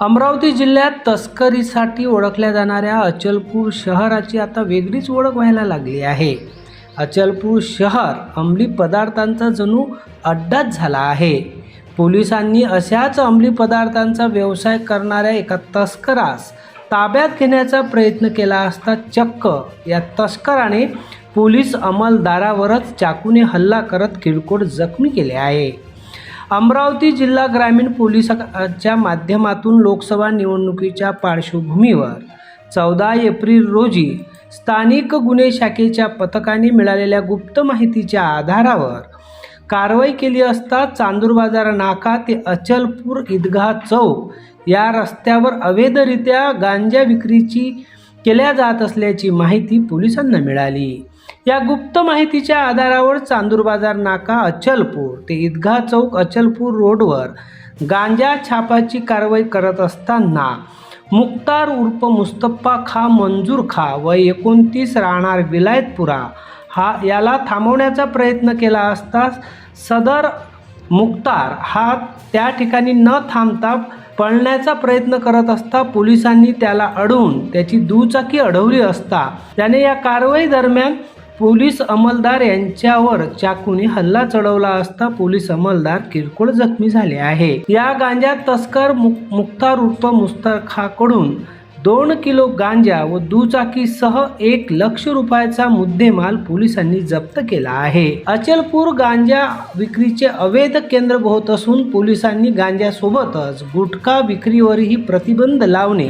अमरावती जिल्ह्यात तस्करीसाठी ओळखल्या जाणाऱ्या अचलपूर शहराची आता वेगळीच ओळख व्हायला लागली आहे. अचलपूर शहर अंमली पदार्थांचा जणू अड्डाच झाला आहे. पोलिसांनी अशाच अंमली पदार्थांचा व्यवसाय करणाऱ्या एका तस्करास ताब्यात घेण्याचा प्रयत्न केला असता चक्क या तस्कराने पोलीस अंमलदारावरच चाकूने हल्ला करत किरकोळ जखमी केले आहे. अमरावती जिल्हा ग्रामीण पोलिसाच्या माध्यमातून लोकसभा निवडणुकीच्या पार्श्वभूमीवर चौदा एप्रिल रोजी स्थानिक गुन्हे शाखेच्या पथकाने मिळालेल्या गुप्त माहितीच्या आधारावर कारवाई केली असता चांदूर बाजार नाका ते अचलपूर ईदगाह चौक या रस्त्यावर अवैधरित्या गांजा विक्रीची केल्या जात असल्याची माहिती पोलिसांना मिळाली. या गुप्त माहितीच्या आधारावर चांदूर बाजार नाका अचलपूर. ते ईदगाह चौक अचलपूर रोडवर गांजा छापाची कारवाई करत असताना मुक्तार उर्फ मुस्तप्पा खा मंजूर खा व एकोणतीस राहणार विलायतपुरा हा याला थांबवण्याचा प्रयत्न केला असता सदर मुक्तार हा त्या ठिकाणी न थांबता पळण्याचा प्रयत्न करत असता पोलिसांनी त्याला अडवून त्याची दुचाकी अडवली असता त्याने या कारवाई दरम्यान पोलीस अंमलदार यांच्यावर चाकूने हल्ला चढवला असता पोलीस अंमलदार किरकोळ जखमी झाले आहे. या गांजा तस्कर मुक मुख्तार उर्फ मुस्तरखाकडून दोन किलो गांजा व दुचाकीसह एक लक्ष रुपयाचा मुद्देमाल पोलिसांनी जप्त केला आहे. अचलपूर गांजा विक्रीचे अवैध केंद्र होत असून पोलिसांनी गांजासोबतच गुटखा विक्रीवरही प्रतिबंध लावणे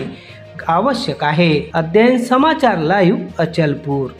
आवश्यक आहे. अध्ययन समाचार लाईव्ह अचलपूर.